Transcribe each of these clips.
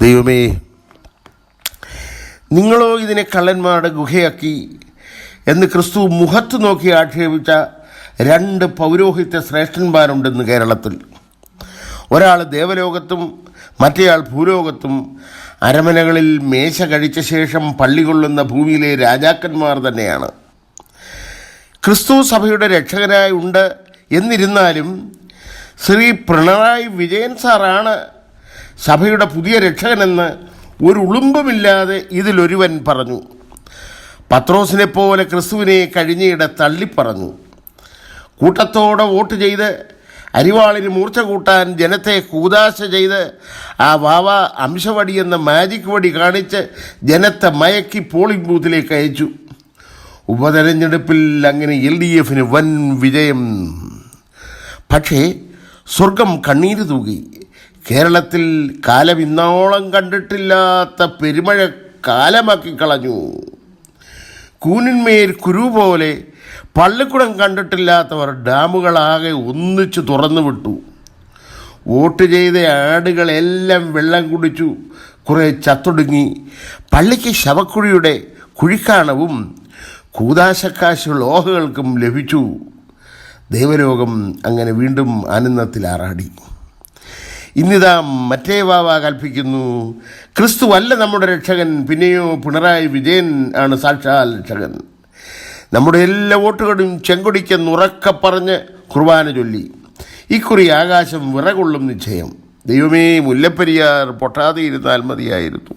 ദൈവമേ നിങ്ങളോ ഇതിനെ കള്ളന്മാരുടെ ഗുഹയാക്കി എന്ന് ക്രിസ്തു മുഖത്ത് നോക്കി ആക്ഷേപിച്ച രണ്ട് പൗരോഹിത്യ ശ്രേഷ്ഠന്മാരുണ്ടെന്ന് കേരളത്തിൽ. ഒരാൾ ദേവലോകത്തും മറ്റേയാൾ ഭൂലോകത്തും അരമനകളിൽ മേശ കഴിച്ച ശേഷം പള്ളി കൊള്ളുന്ന ഭൂമിയിലെ രാജാക്കന്മാർ തന്നെയാണ്. ക്രിസ്തു സഭയുടെ രക്ഷകനായി ഉണ്ട് എന്നിരുന്നാലും ശ്രീ പിണറായി വിജയൻ സാറാണ് സഭയുടെ പുതിയ രക്ഷകനെന്ന് ഒരു ഉളുമ്പുമില്ലാതെ ഇതിലൊരുവൻ പറഞ്ഞു. പത്രോസിനെ പോലെ ക്രിസ്തുവിനെ കഴിഞ്ഞയിടെ തള്ളിപ്പറഞ്ഞു. കൂട്ടത്തോടെ വോട്ട് ചെയ്ത് അരിവാളിന് മൂർച്ച കൂട്ടാൻ ജനത്തെ കൂതാശ ചെയ്ത് ആ വാവ അംശവടി എന്ന മാജിക് വടി കാണിച്ച് ജനത്തെ മയക്കി പോളിംഗ് ബൂത്തിലേക്ക് അയച്ചു. ഉപതെരഞ്ഞെടുപ്പിൽ അങ്ങനെ എൽ ഡി എഫിന് വൻ വിജയം. പക്ഷേ സ്വർഗം കണ്ണീര് തൂകി. കേരളത്തിൽ കാലം ഇന്നോളം കണ്ടിട്ടില്ലാത്ത പെരുമഴ കാലമാക്കി കളഞ്ഞു. കൂനിന്മേൽ കുരു പോലെ പള്ളിക്കുടം കണ്ടിട്ടില്ലാത്തവർ ഡാമുകളാകെ ഒന്നിച്ചു തുറന്നു വിട്ടു. വോട്ട് ചെയ്ത ആടുകളെല്ലാം വെള്ളം കുടിച്ചു. കുറേ ചത്തൊടുങ്ങി. പള്ളിക്ക് ശവക്കുഴിയുടെ കുഴിക്കാണവും കൂതാശക്കാശ് ലോഹകൾക്കും ലഭിച്ചു. ദൈവലോകം അങ്ങനെ വീണ്ടും ആനന്ദത്തിൽ ആറാടി. ഇന്നിതാ മറ്റേ വാവ കൽപ്പിക്കുന്നു. ക്രിസ്തു അല്ല നമ്മുടെ രക്ഷകൻ പിന്നെയോ പിണറായി വിജയൻ ആണ് സാക്ഷാൽ രക്ഷകൻ. നമ്മുടെ എല്ലാ വോട്ടുകളും ചെങ്കൊടിക്കെന്ന് ഉറക്കെ പറഞ്ഞ് കുർബാന ചൊല്ലി. ഇക്കുറി ആകാശം വിറകൊള്ളും നിശ്ചയം. ദൈവമേ മുല്ലപ്പെരിയാർ പൊട്ടാതെ ഇരുന്നാൽ മതിയായിരുന്നു.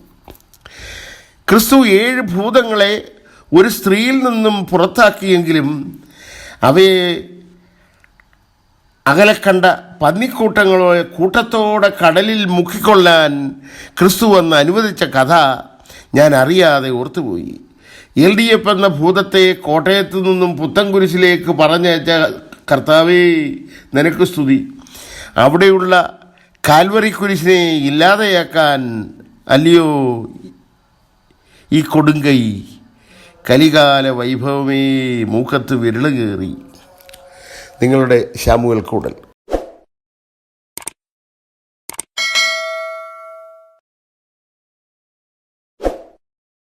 ക്രിസ്തു ഏഴ് ഭൂതങ്ങളെ ഒരു സ്ത്രീയിൽ നിന്നും പുറത്താക്കിയെങ്കിലും അവയെ അകലെ കണ്ട പന്നിക്കൂട്ടങ്ങളെ കൂട്ടത്തോടെ കടലിൽ മുക്കിക്കൊള്ളാൻ ക്രിസ്തു വന്ന് അനുവദിച്ച കഥ ഞാൻ അറിയാതെ ഓർത്തുപോയി. എൽ ഡി എഫ് എന്ന ഭൂതത്തെ കോട്ടയത്തു നിന്നും പുത്തൻകുരിശിലേക്ക് പറഞ്ഞയച്ച കർത്താവേ നിനക്ക് സ്തുതി. അവിടെയുള്ള കാൽവറി കുരിശിനെ ഇല്ലാതെയാക്കാൻ അല്ലയോ ഈ കൊടുങ്കൈ? കലികാല വൈഭവമേ മൂക്കത്ത് വിരൾ കയറി. നിങ്ങളുടെ ശാമുവൽ കൂടൽ.